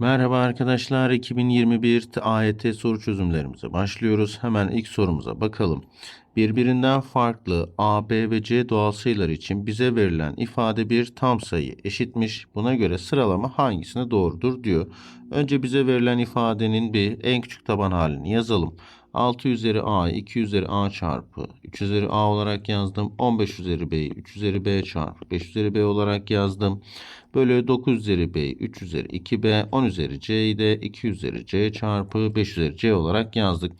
Merhaba arkadaşlar. 2021 AYT soru çözümlerimize başlıyoruz. Hemen ilk sorumuza bakalım. Birbirinden farklı A, B ve C doğal sayılar için bize verilen ifade bir tam sayı eşitmiş. Buna göre sıralama hangisine doğrudur diyor. Önce bize verilen ifadenin bir en küçük taban halini yazalım. 6 üzeri a 2 üzeri a çarpı 3 üzeri a olarak yazdım. 15 üzeri b'yi 3 üzeri b çarpı 5 üzeri b olarak yazdım. Bölü 9 üzeri b 3 üzeri 2b 10 üzeri c'yi de 2 üzeri c çarpı 5 üzeri c olarak yazdık.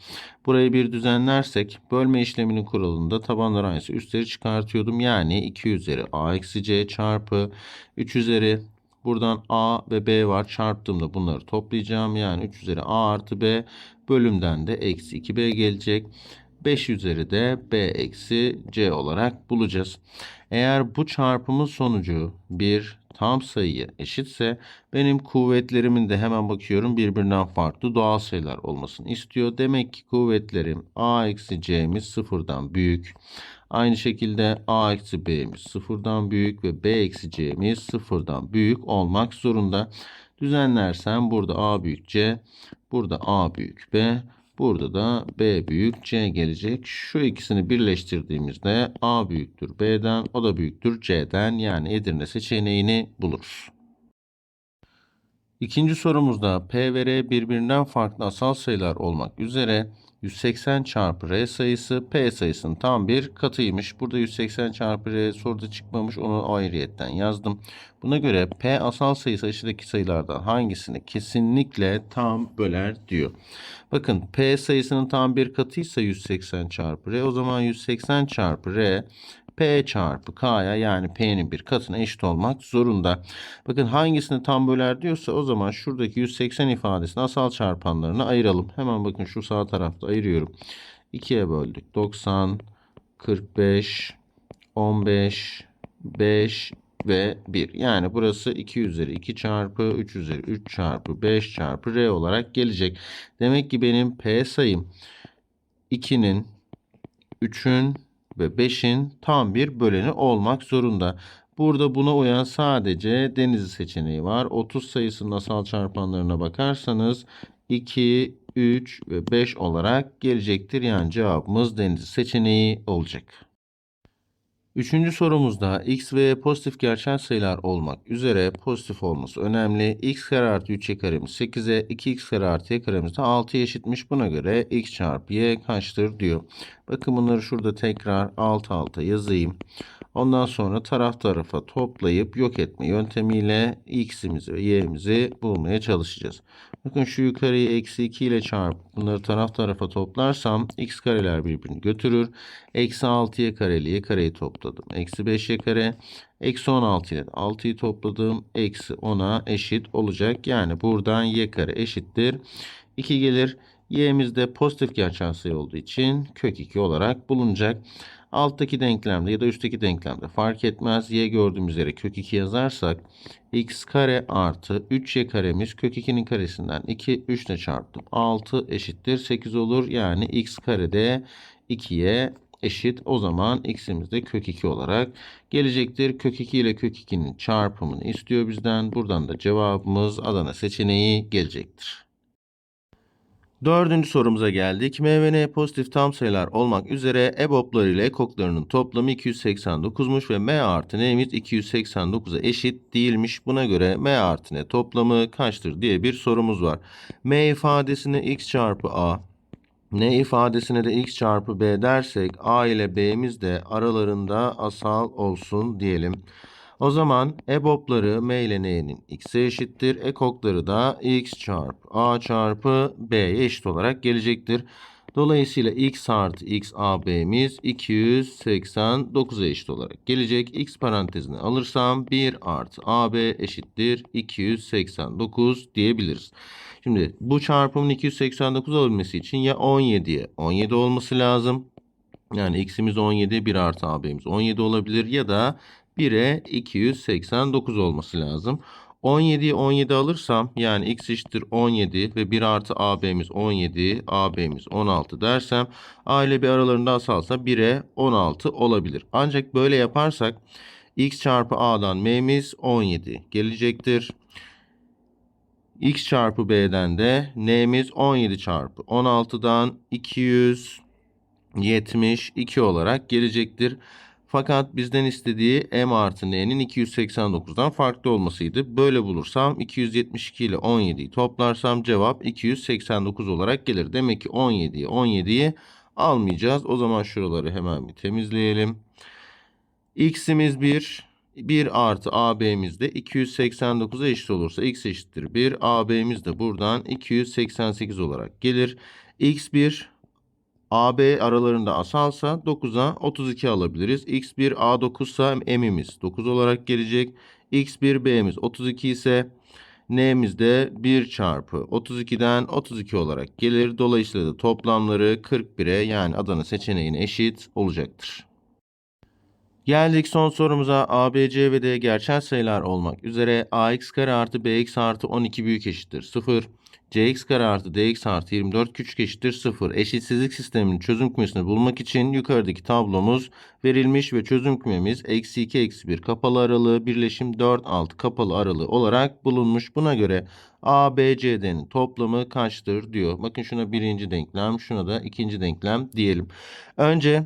Burayı bir düzenlersek bölme işleminin kuralında tabanlar aynısı üstleri çıkartıyordum. Yani 2 üzeri a eksi c çarpı 3 üzeri Buradan A ve B var. Çarptığımda bunları toplayacağım. Yani 3 üzeri A artı B bölümden de eksi 2B gelecek. 5 üzeri de B eksi C olarak bulacağız. Eğer bu çarpımın sonucu bir tam sayıya eşitse benim kuvvetlerimin de hemen bakıyorum birbirinden farklı doğal sayılar olmasını istiyor. Demek ki kuvvetlerim A eksi C'miz sıfırdan büyük. Aynı şekilde a eksi b'miz sıfırdan büyük ve b eksi c'miz sıfırdan büyük olmak zorunda. Düzenlersem burada a büyük c, burada a büyük b, burada da b büyük c gelecek. Şu ikisini birleştirdiğimizde a büyüktür b'den, o da büyüktür c'den yani Edirne seçeneğini buluruz. İkinci sorumuzda P ve R birbirinden farklı asal sayılar olmak üzere 180 çarpı R sayısı P sayısının tam bir katıymış. Burada 180 çarpı R soruda çıkmamış onu ayrıyetten yazdım. Buna göre P asal sayısı aşağıdaki sayılardan hangisini kesinlikle tam böler diyor. Bakın P sayısının tam bir katıysa 180 çarpı R o zaman 180 çarpı R P çarpı K'ya yani P'nin bir katına eşit olmak zorunda. Bakın hangisini tam böler diyorsa o zaman şuradaki 180 ifadesini asal çarpanlarına ayıralım. Hemen bakın şu sağ tarafta ayırıyorum. 2'ye böldük. 90, 45, 15, 5 ve 1. Yani burası 2 üzeri 2 çarpı 3 üzeri 3 çarpı 5 çarpı R olarak gelecek. Demek ki benim P sayım 2'nin 3'ün ve 5'in tam bir böleni olmak zorunda. Burada buna uyan sadece Denizli seçeneği var. 30 sayısının asal çarpanlarına bakarsanız 2, 3 ve 5 olarak gelecektir. Yani cevabımız Denizli seçeneği olacak. Üçüncü sorumuzda x ve y pozitif gerçel sayılar olmak üzere pozitif olması önemli. x kare artı 3y karemiz 8'e 2x kare artı y karemiz de 6'ya eşitmiş. Buna göre x çarpı y kaçtır diyor. Bakın bunları şurada tekrar alt alta yazayım. Ondan sonra taraf tarafa toplayıp yok etme yöntemiyle x'imizi ve y'imizi bulmaya çalışacağız. Bakın şu yukarıyı eksi 2 ile çarpıp bunları taraf tarafa toplarsam x kareler birbirini götürür. Eksi 6'ya kareli y kareyi topladım. Eksi 5y kare. Eksi 16 ile 6'yı topladım. Eksi 10'a eşit olacak. Yani buradan y kare eşittir. 2 gelir. Y'miz de pozitif gerçel sayı olduğu için kök 2 olarak bulunacak. Alttaki denklemde ya da üstteki denklemde fark etmez. Y gördüğümüz yere kök 2 yazarsak x kare artı 3y karemiz kök 2'nin karesinden 2 3 ile çarptım. 6 eşittir 8 olur. Yani x karede 2'ye eşit. O zaman x'imiz de kök 2 olarak gelecektir. Kök 2 ile kök 2'nin çarpımını istiyor bizden. Buradan da cevabımız Adana seçeneği gelecektir. Dördüncü sorumuza geldik. M ve N pozitif tam sayılar olmak üzere EBOB'ları ile EKOK'larının toplamı 289'muş ve M artı N'miz 289'a eşit değilmiş. Buna göre M artı N toplamı kaçtır diye bir sorumuz var. M ifadesine x çarpı A, N ifadesine de x çarpı B dersek A ile B'miz de aralarında asal olsun diyelim. O zaman EBOB'ları M ile N'nin x'e eşittir. EKOK'ları da x çarpı A çarpı B'ye eşit olarak gelecektir. Dolayısıyla x artı x AB'miz 289'a eşit olarak gelecek. X parantezine alırsam 1 artı AB eşittir 289 diyebiliriz. Şimdi bu çarpımın 289 olabilmesi için ya 17'ye 17 olması lazım. Yani x'imiz 17, 1 artı AB'miz 17 olabilir ya da 1'e 289 olması lazım. 17'yi 17 alırsam yani x eşittir 17 ve 1 artı AB'miz 17, AB'miz 16 dersem A ile bir aralarında asalsa 1'e 16 olabilir. Ancak böyle yaparsak x çarpı A'dan M'miz 17 gelecektir. X çarpı B'den de N'miz 17 çarpı 16'dan 272 olarak gelecektir. Fakat bizden istediği M artı N'nin 289'dan farklı olmasıydı. Böyle bulursam 272 ile 17'yi toplarsam cevap 289 olarak gelir. Demek ki 17'yi 17'yi almayacağız. O zaman şuraları hemen bir temizleyelim. X'imiz 1. 1 artı AB'miz de 289'a eşit olursa X eşittir 1. AB'miz de buradan 288 olarak gelir. X1 AB aralarında asalsa 9'a 32 alabiliriz. X1 A9 ise M'imiz 9 olarak gelecek. X1 B'miz 32 ise N'miz de 1 çarpı 32'den 32 olarak gelir. Dolayısıyla da toplamları 41'e yani Adana seçeneğine eşit olacaktır. Geldik son sorumuza. A, B, C ve D gerçel sayılar olmak üzere ax kare artı bx artı 12 büyük eşittir 0. cx kare artı dx artı 24 küçük eşittir 0. Eşitsizlik sisteminin çözüm kümesini bulmak için yukarıdaki tablomuz verilmiş ve çözüm kümemiz eksi 2 eksi 1 kapalı aralığı birleşim 4 6 kapalı aralığı olarak bulunmuş. Buna göre A, B, C, D'nin toplamı kaçtır diyor. Bakın şuna birinci denklem, şuna da ikinci denklem diyelim. Önce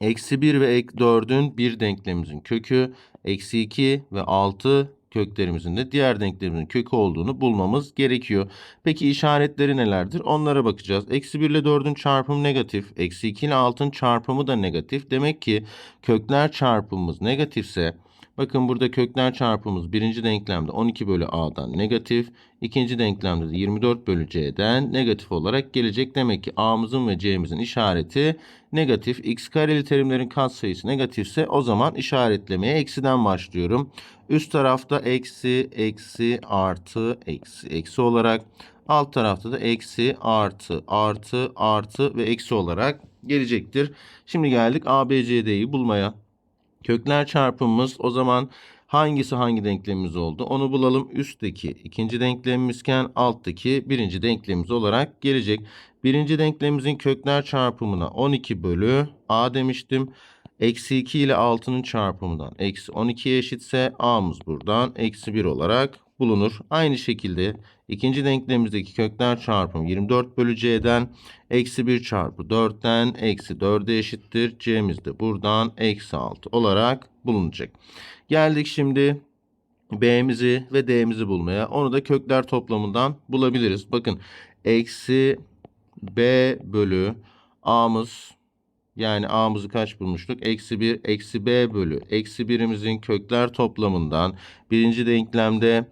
Eksi 1 ve ek 4'ün bir denklemimizin kökü, eksi 2 ve 6 köklerimizin de diğer denklemimizin kökü olduğunu bulmamız gerekiyor. Peki işaretleri nelerdir? Onlara bakacağız. Eksi 1 ile 4'ün çarpımı negatif. Eksi 2 ile 6'ın çarpımı da negatif. Demek ki kökler çarpımımız negatifse Bakın burada kökler çarpımımız birinci denklemde 12 bölü a'dan negatif. ikinci denklemde de 24 bölü c'den negatif olarak gelecek. Demek ki a'mızın ve c'mizin işareti negatif. x kareli terimlerin katsayısı negatifse o zaman işaretlemeye eksiden başlıyorum. Üst tarafta eksi, eksi, artı, eksi, eksi olarak. Alt tarafta da eksi, artı, artı, artı ve eksi olarak gelecektir. Şimdi geldik ABCD'yi bulmaya. Kökler çarpımımız o zaman hangisi hangi denklemimiz oldu? Onu bulalım. Üstteki ikinci denklemimizken alttaki birinci denklemimiz olarak gelecek. Birinci denklemimizin kökler çarpımına 12 bölü a demiştim. Eksi 2 ile 6'nın çarpımından eksi 12'ye eşitse a'mız buradan eksi 1 olarak bulunur. Aynı şekilde ikinci denklemimizdeki kökler çarpımı 24 bölü c'den eksi 1 çarpı 4'ten eksi 4'e eşittir. c'miz de buradan eksi 6 olarak bulunacak. Geldik şimdi b'mizi ve d'mizi bulmaya. Onu da kökler toplamından bulabiliriz. Bakın eksi b bölü a'mız yani a'mızı kaç bulmuştuk? Eksi 1, eksi b bölü. Eksi 1'imizin kökler toplamından birinci denklemde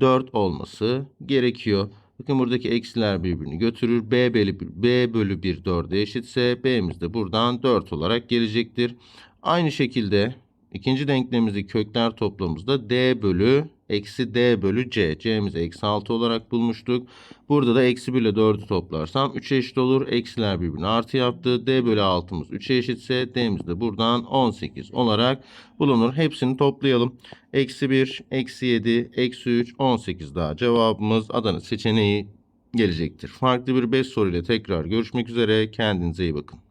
4 olması gerekiyor. Bakın buradaki eksiler birbirini götürür. B bölü 1, B bölü 1 4'e eşitse B'miz de buradan 4 olarak gelecektir. Aynı şekilde ikinci denklemimizdeki kökler toplamımızda D bölü eksi D bölü C. C'miz eksi 6 olarak bulmuştuk. Burada da eksi 1 ile 4'ü toplarsam 3'e eşit olur. Eksiler birbirine artı yaptı. D bölü 6'mız 3'e eşitse D'miz de buradan 18 olarak bulunur. Hepsini toplayalım. Eksi 1, eksi 7, eksi 3, 18 daha cevabımız Adana seçeneği gelecektir. Farklı bir 5 soruyla tekrar görüşmek üzere. Kendinize iyi bakın.